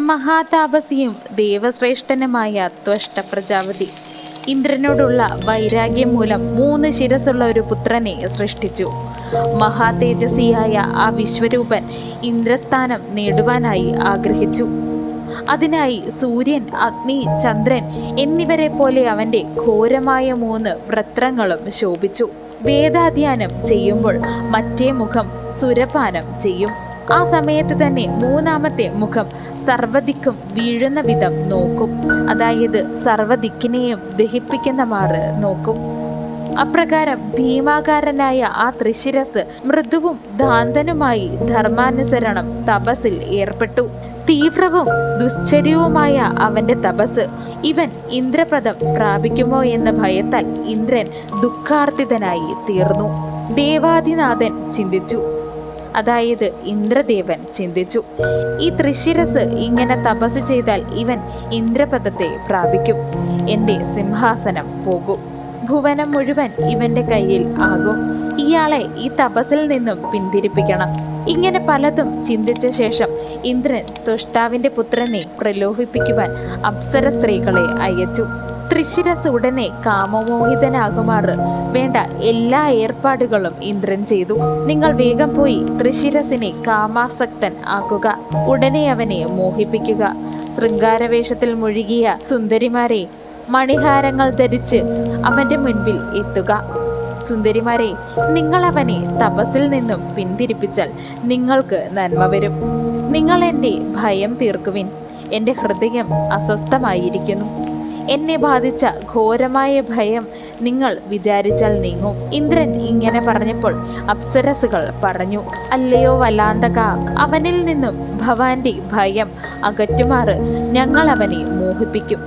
മഹാതാപസിയും ദേവശ്രേഷ്ഠനുമായ ത്വഷ്ട പ്രജാപതി ഇന്ദ്രനോടുള്ള വൈരാഗ്യം മൂലം മൂന്ന് ശിരസുള്ള ഒരു പുത്രനെ സൃഷ്ടിച്ചു. മഹാതേജസ്വിയായ ആ വിശ്വരൂപൻ ഇന്ദ്രസ്ഥാനം നേടുവാനായി ആഗ്രഹിച്ചു. അതിനായി സൂര്യൻ അഗ്നി ചന്ദ്രൻ എന്നിവരെ പോലെ അവന്റെ ഘോരമായ മൂന്ന് വ്രത്രങ്ങളും ശോഭിച്ചു. വേദാധ്യാനം ചെയ്യുമ്പോൾ മറ്റേ മുഖം സുരപാനം ചെയ്യും. ആ സമയത്ത് തന്നെ മൂന്നാമത്തെ മുഖം സർവദിക്കും വീഴുന്ന വിധം നോക്കും. അതായത് സർവദിക്കിനെയും ദഹിപ്പിക്കുന്ന മാറ് നോക്കും. അപ്രകാരം ഭീമാകാരനായ ആ ത്രിശിരസ് മൃദുവും ദാന്തനുമായി ധർമാനുസരണം തപസിൽ ഏർപ്പെട്ടു. തീവ്രവും ദുശ്ചര്യവുമായ അവന്റെ തപസ് ഇവൻ ഇന്ദ്രപ്രദം പ്രാപിക്കുമോ എന്ന ഭയത്താൽ ഇന്ദ്രൻ ദുഃഖാർത്തിതനായി തീർന്നു. ദേവാദിനാഥൻ ചിന്തിച്ചു. അതായത് ഇന്ദ്രദേവൻ ചിന്തിച്ചു. ഈ ത്രിശിരസ് ഇങ്ങനെ തപസ് ചെയ്താൽ ഇവൻ ഇന്ദ്രപദത്തെ പ്രാപിക്കും. എന്റെ സിംഹാസനം പോകും. ഭുവനം മുഴുവൻ ഇവന്റെ കയ്യിൽ ആകും. ഇയാളെ ഈ തപസ്സിൽ നിന്നും പിന്തിരിപ്പിക്കണം. ഇങ്ങനെ പലതും ചിന്തിച്ച ശേഷം ഇന്ദ്രൻ തുഷ്ടാവിന്റെ പുത്രനെ പ്രലോഭിപ്പിക്കുവാൻ അപ്സര സ്ത്രീകളെ അയച്ചു. ത്രിശിരസ് ഉടനെ കാമമോഹിതനാകുമാർ വേണ്ട എല്ലാ ഏർപ്പാടുകളും ഇന്ദ്രൻ ചെയ്തു. നിങ്ങൾ വേഗം പോയി തൃശിരസിനെ കാമാസക്തൻ ആക്കുക. ഉടനെ അവനെ മോഹിപ്പിക്കുക. ശൃംഗാരവേഷത്തിൽ മുഴുകിയ സുന്ദരിമാരെ മണിഹാരങ്ങൾ ധരിച്ച് അവന്റെ മുൻപിൽ എത്തുക. സുന്ദരിമാരെ നിങ്ങൾ അവനെ തപസ്സിൽ നിന്നും പിന്തിരിപ്പിച്ചാൽ നിങ്ങൾക്ക് നന്മ വരും. നിങ്ങൾ എന്റെ ഭയം തീർക്കുവിൻ. എന്റെ ഹൃദയം അസ്വസ്ഥമായിരിക്കുന്നു. എന്നെ ബാധിച്ച ഘോരമായ ഭയം നിങ്ങൾ വിചാരിച്ചാൽ നീങ്ങും. ഇന്ദ്രൻ ഇങ്ങനെ പറഞ്ഞപ്പോൾ അപ്സരസുകൾ പറഞ്ഞു അല്ലയോ വല്ലാന്തക അവനിൽ നിന്നും ഭവാന്റെ ഭയം അകറ്റുമാറ്. ഞങ്ങൾ അവനെ മോഹിപ്പിക്കും.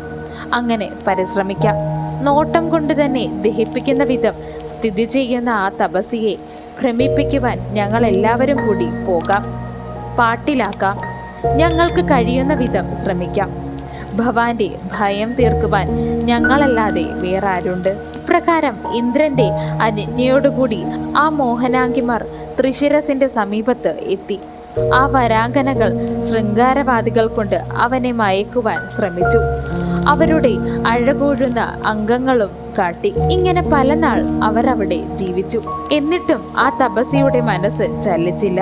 അങ്ങനെ പരിശ്രമിക്കാം. നോട്ടം കൊണ്ട് തന്നെ ദഹിപ്പിക്കുന്ന വിധം സ്ഥിതി ചെയ്യുന്ന ആ തപസിയെ ഭ്രമിപ്പിക്കുവാൻ ഞങ്ങൾ എല്ലാവരും കൂടി പോകാം. പാട്ടിലാക്കാം. ഞങ്ങൾക്ക് കഴിയുന്ന വിധം ശ്രമിക്കാം. ഭവാന്റെ ഭയം തീർക്കുവാൻ ഞങ്ങളല്ലാതെ വേറെ ആരുണ്ട് ഇപ്രകാരം ഇന്ദ്രന്റെ അനുജ്ഞയോടുകൂടി ആ മോഹനാങ്കിമാർ ത്രിശിരസിന്റെ സമീപത്ത് എത്തി. ആ വരാങ്കനകൾ ശൃംഗാരവാദികൾ കൊണ്ട് അവനെ മയക്കുവാൻ ശ്രമിച്ചു. അവരുടെ അഴകൂഴുന്ന അംഗങ്ങളും കാട്ടി ഇങ്ങനെ പല നാൾ അവർ അവിടെ ജീവിച്ചു. എന്നിട്ടും ആ തപസിയുടെ മനസ്സ് ചലിച്ചില്ല.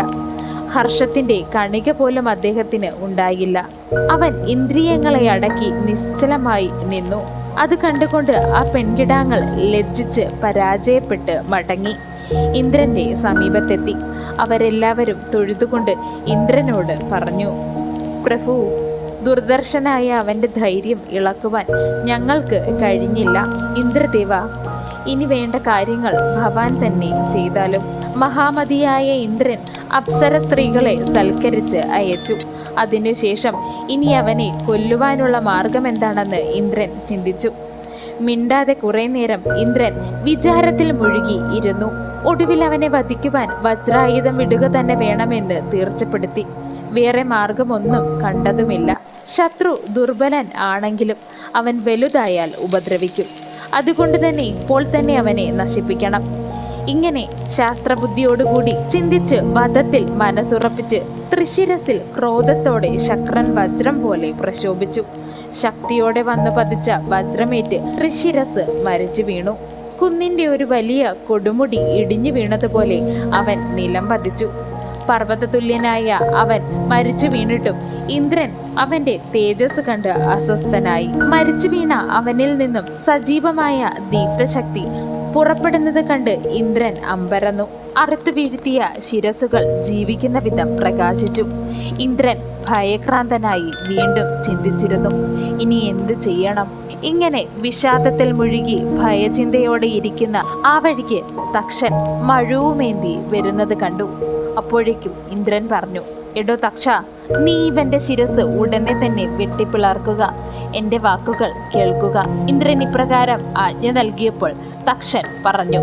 ഹർഷത്തിന്റെ കണിക പോലും അദ്ദേഹത്തിന് ഉണ്ടായില്ല. അവൻ ഇന്ദ്രിയങ്ങളെ അടക്കി നിശ്ചലമായി നിന്നു. അത് കണ്ടുകൊണ്ട് ആ പെൺകിടാങ്ങൾ ലജ്ജിച്ച് പരാജയപ്പെട്ട് മടങ്ങി. ഇന്ദ്രന്റെ സമീപത്തെത്തി. അവരെല്ലാവരും തൊഴുതുകൊണ്ട് ഇന്ദ്രനോട് പറഞ്ഞു പ്രഭു ദുർദർശനായ അവന്റെ ധൈര്യം ഇളക്കുവാൻ ഞങ്ങൾക്ക് കഴിഞ്ഞില്ല. ഇന്ദ്രദേവ ഇനി വേണ്ട കാര്യങ്ങൾ ഭവാൻ തന്നെ ചെയ്താലും മഹാമതിയായ ഇന്ദ്രൻ അപ്സര സ്ത്രീകളെ സൽക്കരിച്ച് അയച്ചു. അതിനുശേഷം ഇനി അവനെ കൊല്ലുവാനുള്ള മാർഗം എന്താണെന്ന് ഇന്ദ്രൻ ചിന്തിച്ചു. മിണ്ടാതെ കുറെ നേരം ഇന്ദ്രൻ വിചാരത്തിൽ മുഴുകി ഇരുന്നു. ഒടുവിൽ അവനെ വധിക്കുവാൻ വജ്രായുധം വിടുക തന്നെ വേണമെന്ന് തീർച്ചപ്പെടുത്തി. വേറെ മാർഗമൊന്നും കണ്ടതുമില്ല. ശത്രു ദുർബലൻ ആണെങ്കിലും അവൻ വലുതായാൽ ഉപദ്രവിക്കും. അതുകൊണ്ട് തന്നെ ഇപ്പോൾ തന്നെ അവനെ നശിപ്പിക്കണം. ഇങ്ങനെ ശാസ്ത്രബുദ്ധിയോടുകൂടി ചിന്തിച്ച് വധത്തിൽ മനസ്സുറപ്പിച്ച് ത്രിശിരസിൽ ക്രോധത്തോടെ ശക്രൻ വജ്രം പോലെ പ്രശോഭിച്ചു. ശക്തിയോടെ വന്നു പതിച്ച വജ്രമേറ്റ് ത്രിശിരസ് മരിച്ചു വീണു. കുന്നിന്റെ ഒരു വലിയ കൊടുമുടി ഇടിഞ്ഞു വീണതുപോലെ അവൻ നിലം പതിച്ചു. പർവതതുല്യനായ അവൻ മരിച്ചു വീണിട്ടും ഇന്ദ്രൻ അവന്റെ തേജസ് കണ്ട് അസ്വസ്ഥനായി. മരിച്ചു വീണ അവനിൽ നിന്നും സജീവമായ ദീപ്തശക്തി പുറപ്പെടുന്നത് കണ്ട് ഇന്ദ്രൻ അമ്പരന്നു. അറുത്തു വീഴ്ത്തിയ ശിരസുകൾ ജീവിക്കുന്ന വിധം പ്രകാശിച്ചു. ഇന്ദ്രൻ ഭയക്രാന്തനായി വീണ്ടും ചിന്തിച്ചിരുന്നു. ഇനി എന്ത് ചെയ്യണം? ഇങ്ങനെ വിഷാദത്തിൽ മുഴുകി ഭയചിന്തയോടെ ഇരിക്കുന്ന ആ വഴിക്ക് തക്ഷൻ മഴുവുമേന്തി വരുന്നത് കണ്ടു. അപ്പോഴേക്കും ഇന്ദ്രൻ പറഞ്ഞു എടോ തക്ഷ നീ ഇവന്റെ ശിരസ് ഉടനെ തന്നെ വെട്ടിപ്പിളർക്കുക. എന്റെ വാക്കുകൾ കേൾക്കുക. ഇന്ദ്രൻ ഇപ്രകാരം ആജ്ഞ നൽകിയപ്പോൾ തക്ഷൻ പറഞ്ഞു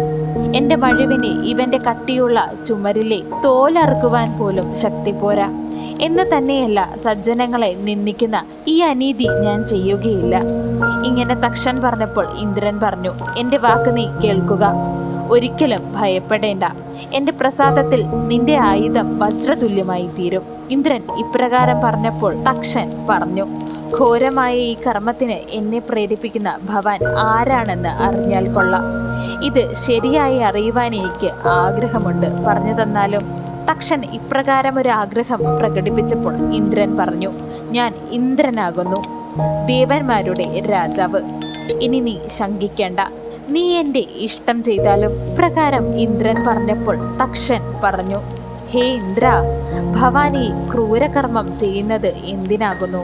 എന്റെ മഴുവിന് ഇവന്റെ കട്ടിയുള്ള ചുമരിലെ തോലറുക്കുവാൻ പോലും ശക്തി പോരാ. എന്ന് തന്നെയല്ല സജ്ജനങ്ങളെ നിന്ദിക്കുന്ന ഈ അനീതി ഞാൻ ചെയ്യുകയില്ല. ഇങ്ങനെ തക്ഷൻ പറഞ്ഞപ്പോൾ ഇന്ദ്രൻ പറഞ്ഞു എന്റെ വാക്ക് നീ കേൾക്കുക. ഒരിക്കലും ഭയപ്പെടേണ്ട. എന്റെ പ്രസാദത്തിൽ നിന്റെ ആയുധം വജ്രതുല്യമായി തീരും ഇന്ദ്രൻ ഇപ്രകാരം പറഞ്ഞപ്പോൾ തക്ഷൻ പറഞ്ഞു ഘോരമായ ഈ കർമ്മത്തിന് എന്നെ പ്രേരിപ്പിക്കുന്ന ഭവാൻ ആരാണെന്ന് അറിഞ്ഞാൽ കൊള്ളാം. ഇത് ശരിയായി അറിയുവാൻ എനിക്ക് ആഗ്രഹമുണ്ട്. പറഞ്ഞു തന്നാലും തക്ഷൻ ഇപ്രകാരം ഒരു ആഗ്രഹം പ്രകടിപ്പിച്ചപ്പോൾ ഇന്ദ്രൻ പറഞ്ഞു ഞാൻ ഇന്ദ്രനാകുന്നു. ദേവന്മാരുടെ രാജാവ്. ഇനി നീ ശങ്കിക്കേണ്ട. നീ എന്റെ ഇഷ്ടം ചെയ്താലും പ്രകാരം ഇന്ദ്രൻ പറഞ്ഞപ്പോൾ തക്ഷൻ പറഞ്ഞു ഹേ ഇന്ദ്ര ഭവാനി ക്രൂരകർമ്മം ചെയ്യുന്നത് എന്തിനാകുന്നു?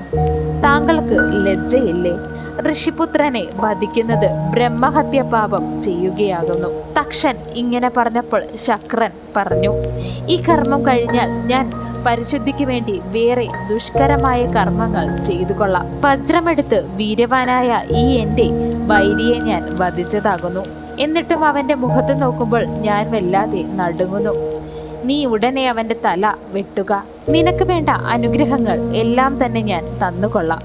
താങ്കൾക്ക് ലജ്ജയില്ലേ? ഋഷിപുത്രനെ വധിക്കുന്നത് ബ്രഹ്മഹത്യ പാപം ചെയ്യുകയാകുന്നു. തക്ഷൻ ഇങ്ങനെ പറഞ്ഞപ്പോൾ ശക്രൻ പറഞ്ഞു ഈ കർമ്മം കഴിഞ്ഞാൽ ഞാൻ പരിശുദ്ധിക്ക് വേണ്ടി വേറെ ദുഷ്കരമായ കർമ്മങ്ങൾ ചെയ്തു കൊള്ളാം. വജ്രമെടുത്ത് വീര്യവാനായ ഈ എന്റെ വൈരിയെ ഞാൻ വധിച്ചതാകുന്നു. എന്നിട്ടും അവന്റെ മുഖത്ത് നോക്കുമ്പോൾ ഞാൻ വല്ലാതെ നടുങ്ങുന്നു. നീ ഉടനെ അവന്റെ തല വെട്ടുക. നിനക്ക് വേണ്ട അനുഗ്രഹങ്ങൾ എല്ലാം തന്നെ ഞാൻ തന്നുകൊള്ളാം.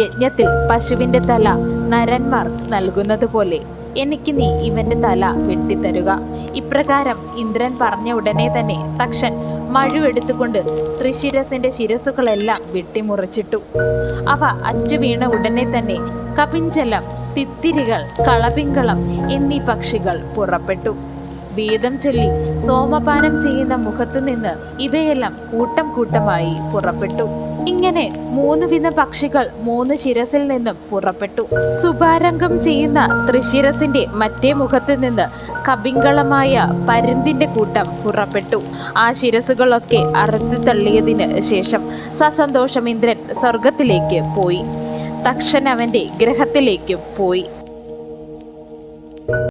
യജ്ഞത്തിൽ പശുവിന്റെ തല നരന്മാർ നൽകുന്നത് പോലെ എനിക്ക് നീ ഇവന്റെ തല വെട്ടിത്തരുക. ഇപ്രകാരം ഇന്ദ്രൻ പറഞ്ഞ ഉടനെ തന്നെ തക്ഷൻ മഴുവെടുത്തുകൊണ്ട് ത്രിശിരസിന്റെ ശിരസുകളെല്ലാം വെട്ടിമുറിച്ചിട്ടു. അവ അച്ചു വീണ ഉടനെ തന്നെ കപിഞ്ചലം തിത്തിരികൾ കളപിങ്കളം എന്നീ പക്ഷികൾ പുറപ്പെട്ടു. വേദം ചൊല്ലി സോമപാനം ചെയ്യുന്ന മുഖത്തു നിന്ന് ഇവയെല്ലാം കൂട്ടം കൂട്ടമായി പുറപ്പെട്ടു. ഇങ്ങനെ മൂന്ന് വിധ പക്ഷികൾ മൂന്ന് ശിരസിൽ നിന്നും പുറപ്പെട്ടു. സുഭാരംഗം ചെയ്യുന്ന ത്രിശിരസിന്റെ മറ്റേ മുഖത്ത് നിന്ന് കബിങ്കളമായ പരുന്തിന്റെ കൂട്ടം പുറപ്പെട്ടു. ആ ശിരസുകളൊക്കെ അറുത്ത് തള്ളിയതിന് ശേഷം സസന്തോഷം ഇന്ദ്രൻ സ്വർഗത്തിലേക്ക് പോയി. തക്ഷൻ അവന്റെ ഗ്രഹത്തിലേക്കും പോയി.